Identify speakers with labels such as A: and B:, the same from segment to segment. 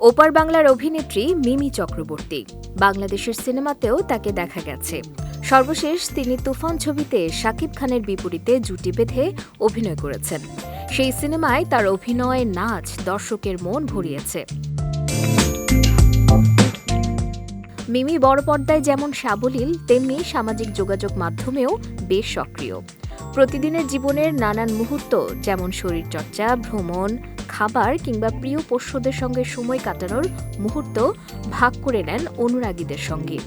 A: ওপার বাংলার অভিনেত্রী মিমি চক্রবর্তী। বাংলাদেশের সিনেমাতেও তাকে দেখা গেছে। সর্বশেষ তিনি তুফান ছবিতে শাকিব খানের বিপরীতে জুটি বেঁধে অভিনয় করেছেন। সেই সিনেমায় তার অভিনয় নাচ দর্শকের মন ভরিয়েছে। মিমি বড় পর্দায় যেমন সাবলীল, তেমনি সামাজিক যোগাযোগ মাধ্যমেও বেশ সক্রিয়। প্রতিদিনের জীবনের নানান মুহূর্ত, যেমন শরীরচর্চা, ভ্রমণ খাবার কিংবা প্রিয় পোষ্যদের সঙ্গে সময় কাটানোর মুহূর্ত ভাগ করে নেন অনুরাগীদের সঙ্গে।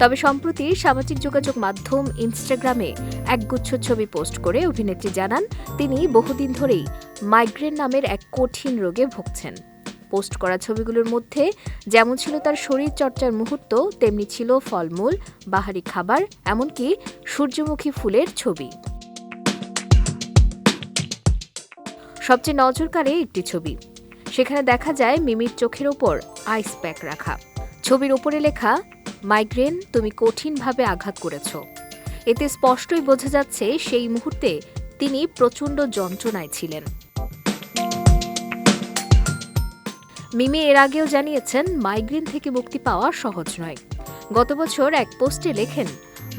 A: তবে সম্প্রতি সামাজিক যোগাযোগ মাধ্যম ইনস্টাগ্রামে একগুচ্ছ ছবি পোস্ট করে অভিনেত্রী জানান, তিনি বহুদিন ধরেই মাইগ্রেন নামের এক কঠিন রোগে ভুগছেন। পোস্ট করা ছবিগুলোর মধ্যে যেমন ছিল তার শরীর চর্চার মুহূর্ত, তেমনি ছিল ফলমূল, বাহারি খাবার, এমনকি সূর্যমুখী ফুলের ছবি। সবচেয়ে নজর কাড়ে একটি ছবি। সেখানে দেখা যায় মিমির চোখের ওপর আইস প্যাক রাখা। ছবির ওপরে লেখা মাইগ্রেন তুমি কঠিনভাবে আঘাত করেছ। এতে স্পষ্টই বোঝা যাচ্ছে সেই মুহূর্তে তিনি প্রচণ্ড যন্ত্রণায় ছিলেন। মিমি এর আগেও জানিয়েছেন মাইগ্রেন থেকে মুক্তি পাওয়া সহজ নয়। গত বছর এক পোস্টে লেখেন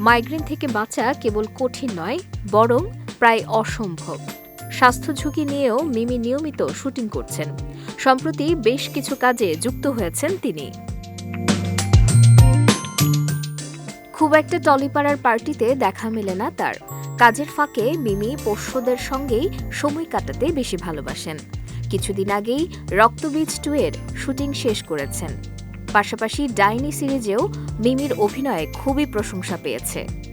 A: মাইগ্রেন থেকে বাঁচা কেবল কঠিন নয়, বরং প্রায় অসম্ভব। স্বাস্থ্য ঝুঁকি নিয়েও মিমি নিয়মিত শুটিং করছেন। সম্প্রতি বেশ কিছু কাজে যুক্ত হয়েছেন তিনি। খুব একটা টলিপাড়ার পার্টিতে দেখা মেলে না তার। কাজের ফাঁকে মিমি পোষ্যদের সঙ্গেই সময় কাটাতে বেশি ভালোবাসেন। কিছুদিন আগেই রক্তবীজ টু এর শুটিং শেষ করেছেন। পাশাপাশি ডাইনি সিরিজেও মিমির অভিনয়ে খুবই প্রশংসা পেয়েছে।